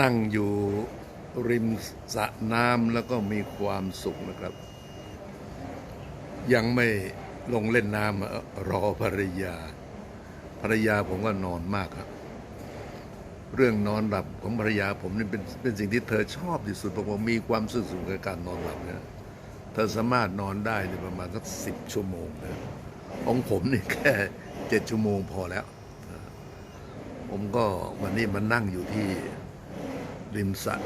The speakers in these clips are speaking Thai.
นั่งอยู่ริมสระน้ำแล้วก็มีความสุขนะครับ ยังไม่ลงเล่นน้ำรอภรรยา ภรรยาผมก็นอนมากครับ เรื่องนอนหลับของภรรยาผมนี่เป็นเป็นสิ่งที่เธอชอบที่สุดผมว่ามีความสุขสุขกับการนอนหลับเนี่ยเธอสามารถนอนได้ในประมาณสักสิบชั่วโมงนะของผมนี่แค่เจ็ดชั่วโมงพอแล้ว ผมก็วันนี้มานั่งอยู่ที่ ริมสระ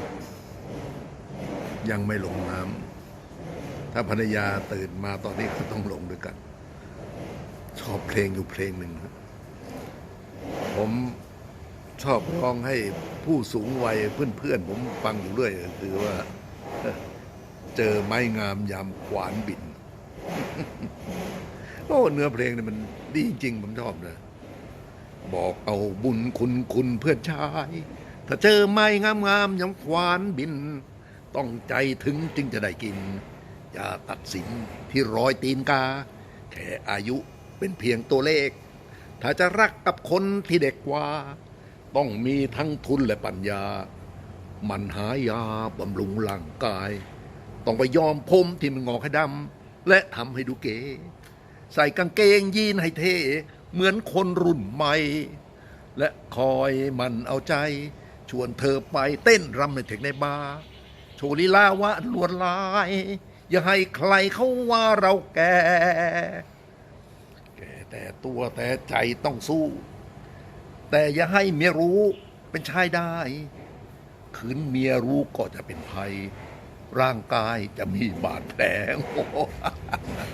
ยังไม่ลงน้ำถ้าภรรยาตื่นมาตอนนี้ก็ต้องลงด้วยกัน ชอบเพลงอยู่เพลงหนึ่งผมชอบร้องให้ผู้สูงวัยเพื่อนๆ ผมฟังอยู่เรื่อยคือว่า เจอไม้งามยามขวานบินโอ้เนื้อเพลงเนี่ยมันดีจริงผมชอบนะบอกเอาบุญคุณคุณเพื่อนชาย ถ้าเจอไม้งามงามๆยังขวานบิน ต้องใจถึงจึงจะได้กิน อย่าตัดสินที่ร้อยตีนกา แค่อายุเป็นเพียงตัวเลข ถ้าจะรักกับคนที่เด็กกว่า ต้องมีทั้งทุนและปัญญา มันหายาบำรุงร่างกาย ต้องไปยอมผมที่มันงอกให้ดำและทำให้ดูเก๋ ใส่กางเกงยีนให้เท่เหมือนคนรุ่นใหม่ และคอยมันเอาใจ ชวนเธอไปเต้นรำในเทคในบาร์โชว์ลีลาวะลวนลาย อย่าให้ใครเขาว่าเราแก่ แก่แต่ตัวแต่ใจต้องสู้ แต่อย่าให้เมียรู้เป็นชายได้คืนเมียรู้ก็จะเป็นภัย ร่างกายจะมีบาดแผล